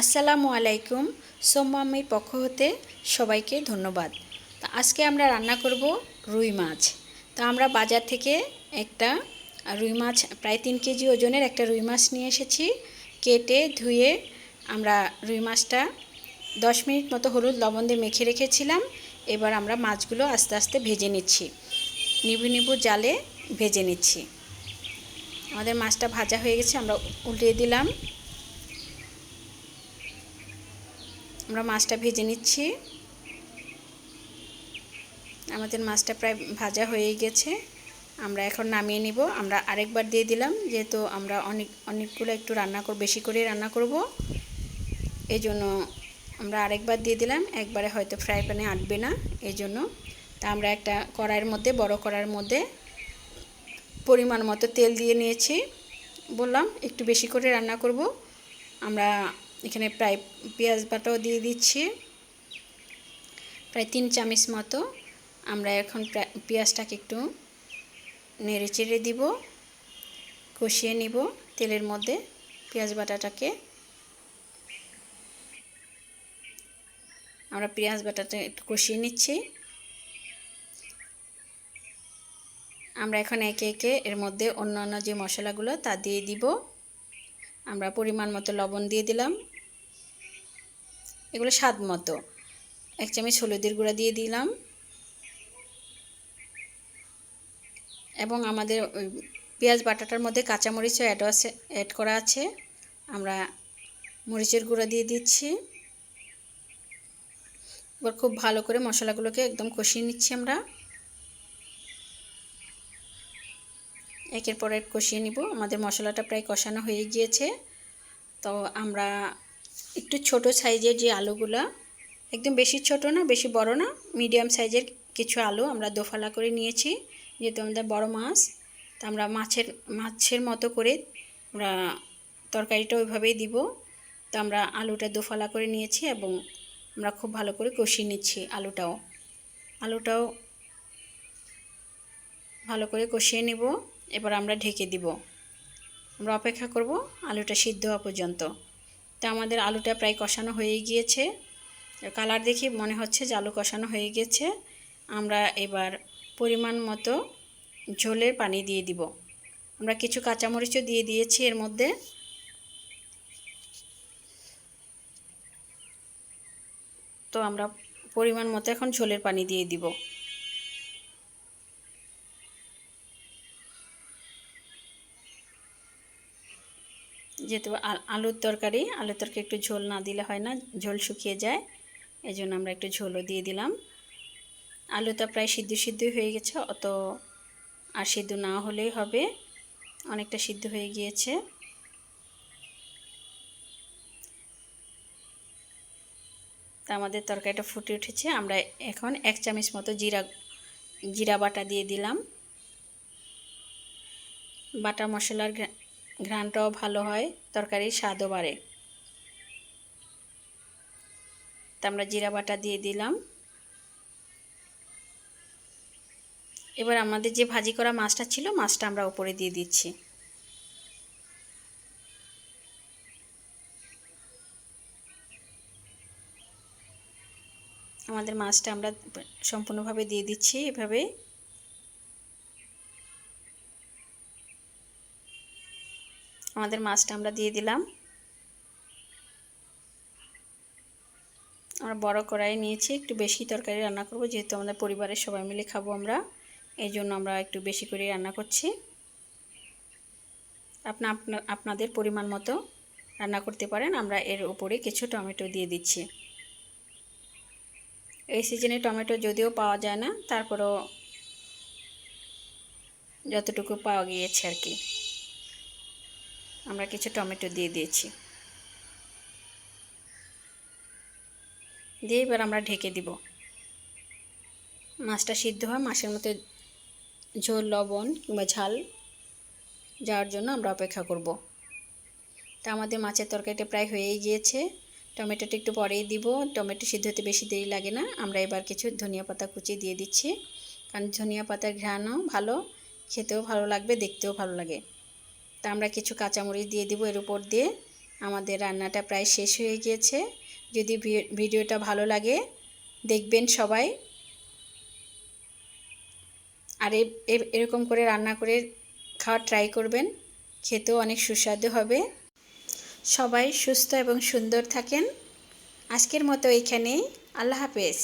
আসসালামু আলাইকুম। সোম্মামির পক্ষ হতে সবাইকে ধন্যবাদ। তা আজকে আমরা রান্না করব রুই মাছ। তা আমরা বাজার থেকে একটা রুই মাছ, প্রায় তিন কেজি ওজনের একটা রুই মাছ নিয়ে এসেছি। কেটে ধুয়ে আমরা রুই মাছটা দশ মিনিট মতো হলুদ লবণ দিয়ে মেখে রেখেছিলাম। এবার আমরা মাছগুলো আস্তে আস্তে ভেজে নিচ্ছি। নিবু নিবু জালে ভেজে নিচ্ছি। আমাদের মাছটা ভাজা হয়ে গেছে, আমরা উল্টিয়ে দিলাম। আমরা মাছটা ভেজে নিচ্ছি। আমাদের মাছটা প্রায় ভাজা হয়ে গেছে। আমরা এখন নামিয়ে নিব। আমরা আরেকবার দিয়ে দিলাম, যেহেতু আমরা অনেক, অনেকগুলো একটু রান্না কর, বেশি করে রান্না করব। এই জন্য আমরা আরেকবার দিয়ে দিলাম। একবারে হয়তো ফ্রাই প্যানে আটবে না এই জন্য তা আমরা একটা কড়াইয়ের মধ্যে, বড় কড়াইয়ের মধ্যে পরিমাণ মতো তেল দিয়ে নিয়েছি। বললাম একটু বেশি করে রান্না করব। আমরা এখানে প্রায় পেঁয়াজ বাটাও দিয়ে দিচ্ছি। প্রায় তিন চামচ মতো আমরা এখন পেঁয়াজটাকে একটু নেড়ে চেড়ে দিব, কষিয়ে নিব তেলের মধ্যে পেঁয়াজ বাটাটাকে। আমরা পেঁয়াজ বাটাটা একটু কষিয়ে নিচ্ছি। আমরা এখন একে একে এর মধ্যে অন্যান্য যে মশলাগুলো তা দিয়ে দিব। আমরা পরিমাণ মতো লবণ দিয়ে দিলাম। এগুলো স্বাদ মতো। এক চামচ হলুদের গুঁড়া দিয়ে দিলাম। এবং আমাদের ওই পেঁয়াজ বাটাটার মধ্যে কাঁচামরিচও অ্যাড আছে অ্যাড করা আছে। আমরা মরিচের গুঁড়া দিয়ে দিচ্ছি। এবার খুব ভালো করে মশলাগুলোকে একদম কষিয়ে নিচ্ছি আমরা। একের পর এক কষিয়ে নিব। আমাদের মশলাটা প্রায় কষানো হয়ে গিয়েছে। তো আমরা একটু ছোট সাইজের যে আলুগুলো, একদম বেশি ছোট না, বেশি বড় না মিডিয়াম সাইজের কিছু আলু আমরা দোফালা করে নিয়েছি যেহেতু আমাদের বড় মাছ, তো আমরা মাছের মাছের মতো করে আমরা তরকারিটা ওইভাবেই দিব। তো আমরা আলুটা দোফালা করে নিয়েছি এবং আমরা খুব ভালো করে কষিয়ে নিচ্ছি আলুটাও। আলুটাও ভালো করে কষিয়ে নিব, এবার আমরা ঢেকে দিব। আমরা অপেক্ষা করব আলুটা সিদ্ধ হওয়া পর্যন্ত। তো আমাদের আলুটা প্রায় কষানো হয়ে গিয়েছে। কালার দেখি মনে হচ্ছে যে আলু কষানো হয়ে গেছে। আমরা এবার পরিমাণ মতো ঝোলের পানি দিয়ে দিব। আমরা কিছু কাঁচামরিচও দিয়ে দিয়েছি এর মধ্যে। তো আমরা পরিমাণ মতো এখন ঝোলের পানি দিয়ে দিব। যেহেতু আলুর তরকারি আলুর তরকারি একটু ঝোল না দিলে হয় না, ঝোল শুকিয়ে যায় এই জন্য আমরা একটু ঝোলও দিয়ে দিলাম। আলুটা প্রায় সিদ্ধ সিদ্ধ হয়ে গেছে, অত আর সিদ্ধ না হলেই হবে, অনেকটা সিদ্ধ হয়ে গিয়েছে। তা আমাদের তরকারিটা ফুটে উঠেছে, আমরা এখন এক চামচ মতো জিরা জিরা বাটা দিয়ে দিলাম। বাটা মশলার ঘ্রাণটাও ভালো হয়, তরকারির স্বাদও বাড়ে। তা আমরা জিরা বাটা দিয়ে দিলাম। এবার আমাদের যে ভাজি করা মাছটা ছিল, মাছটা আমরা উপরে দিয়ে দিচ্ছি। আমাদের মাছটা আমরা সম্পূর্ণভাবে দিয়ে দিচ্ছি এভাবে। আমাদের মাছটা আমরা দিয়ে দিলাম। আমরা বড় কড়াই নিয়েছি, একটু বেশি তরকারি রান্না করব, যেহেতু আমাদের পরিবারের সবাই মিলে খাব আমরা। এই জন্য আমরা একটু বেশি করে রান্না করছি। আপনা আপনাদের পরিমাণ মতো রান্না করতে পারেন, আমরা এর উপরে কিছু টমেটো দিয়ে দিচ্ছি। এই সিজনে টমেটো যদিও পাওয়া যায় না, তারপরেও যতটুকু পাওয়া গিয়েছে আর কি। আমরা কিছু টমেটো দিয়ে দিয়েছি। দিয়ে এবার আমরা ঢেকে দিব। মাছটা সিদ্ধ হয় মাছের মতো ঝোল, লবণ কিংবা ঝাল যাওয়ার জন্য আমরা অপেক্ষা করব। তা আমাদের মাছের তরকারিটা প্রায় হয়েই গিয়েছে। টমেটোটা একটু পরেই দিব। টমেটো সিদ্ধ হতে বেশি দেরি লাগে না। আমরা এবার কিছু ধনিয়া পাতা কুচি দিয়ে দিচ্ছি। কারণ ধনিয়া পাতার ঘ্রাণও ভালো, খেতেও ভালো লাগবে, দেখতেও ভালো লাগে। তা আমরা কিছু কাঁচামরিচ দিয়ে দিব, এর উপর দিয়ে আমাদের রান্নাটা প্রায় শেষ হয়ে গিয়েছে। যদি ভিডিওটা ভালো লাগে, দেখবেন সবাই। আর এরকম করে রান্না করে খাওয়ার ট্রাই করবেন, খেতেও অনেক সুস্বাদু হবে। সবাই সুস্থ এবং সুন্দর থাকেন। আজকের মতো এইখানেই আল্লাহ হাফেজ।